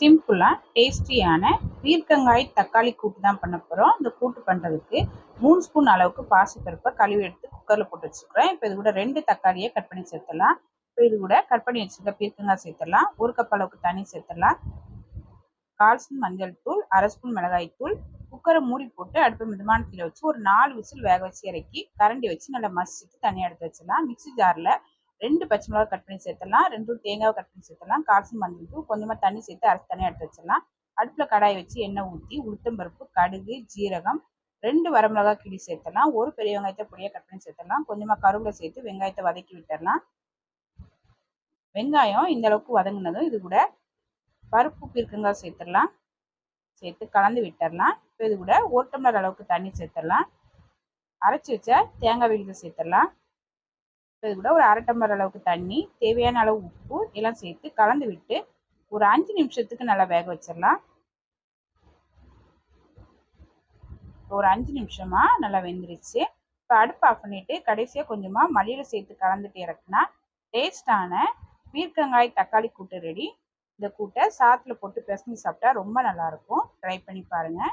சிம்பிளாக டேஸ்டியான பீர்க்கங்காய் தக்காளி கூட்டு தான் பண்ண போகிறோம் இந்த கூட்டு பண்ணுறதுக்கு மூணு ஸ்பூன் அளவுக்கு பாசிப்பருப்பை கழுவி எடுத்து குக்கரில் போட்டு வச்சுக்கிறேன் இப்போ இது கூட ரெண்டு தக்காளியை கட் பண்ணி சேர்த்துடலாம். இப்போ இது கூட கட் பண்ணி வச்சுருக்க பீர்க்கங்காய் சேர்த்துடலாம். ஒரு கப் அளவுக்கு தண்ணி சேர்த்துடலாம். கால் ஸ்பூன் மஞ்சள் தூள் அரை ஸ்பூன் மிளகாய் தூள். குக்கரை மூடி போட்டு அடுப்பு மிதமான கீழே வச்சு ஒரு நாலு விசில் வேக வச்சு இறக்கி கரண்டி வச்சு நல்லா மசிச்சுட்டு தனியாக எடுத்து வச்சிடலாம். மிக்சி ஜாரில் ரெண்டு பச்சை மிளகா கட் பண்ணி சேர்த்துடலாம். ரெண்டும் தேங்காய் கட் பண்ணி சேர்த்துடலாம். காசு மஞ்சள் தூள் கொஞ்சமாக தண்ணி சேர்த்து அரைச்சி தனியாக எடுத்து வச்சிடலாம். அடுப்பில் கடாய் வச்சு எண்ணெய் ஊற்றி உளுத்தம்பருப்பு கடுகு ஜீரகம் ரெண்டு வரமிளகா கிளி சேர்த்துடலாம். ஒரு பெரிய வெங்காயத்தை பொடியாக கட் பண்ணி சேர்த்துடலாம். கொஞ்சமாக கருவில் சேர்த்து வெங்காயத்தை வதக்கி விட்டுடலாம். வெங்காயம் இந்த அளவுக்கு வதங்கினதும் இது கூட பருப்பு பீர்க்கங்காய் சேர்த்துடலாம். சேர்த்து கலந்து விட்டுடலாம். இப்போ இது கூட ஒரு டம்ளர் அளவுக்கு தண்ணி சேர்த்துடலாம். அரைச்சி வச்ச தேங்காய் விழுது சேர்த்துடலாம். இது கூட ஒரு அரை டம்ளர் அளவுக்கு தண்ணி தேவையான அளவு உப்பு எல்லாம் சேர்த்து கலந்து விட்டு ஒரு அஞ்சு நிமிஷத்துக்கு நல்லா வேக வச்சிடலாம். ஒரு அஞ்சு நிமிஷமாக நல்லா வெந்துருச்சு. இப்போ அடுப்பு ஆஃப் பண்ணிவிட்டு கடைசியாக கொஞ்சமாக மல்லியில் சேர்த்து கலந்துட்டு இறக்குனா டேஸ்டான பீர்க்கங்காய் தக்காளி கூட்டு ரெடி இந்த கூட்டை சாத்தில் போட்டு பிசைஞ்சு சாப்பிட்டா ரொம்ப நல்லாயிருக்கும் ட்ரை பண்ணி பாருங்கள்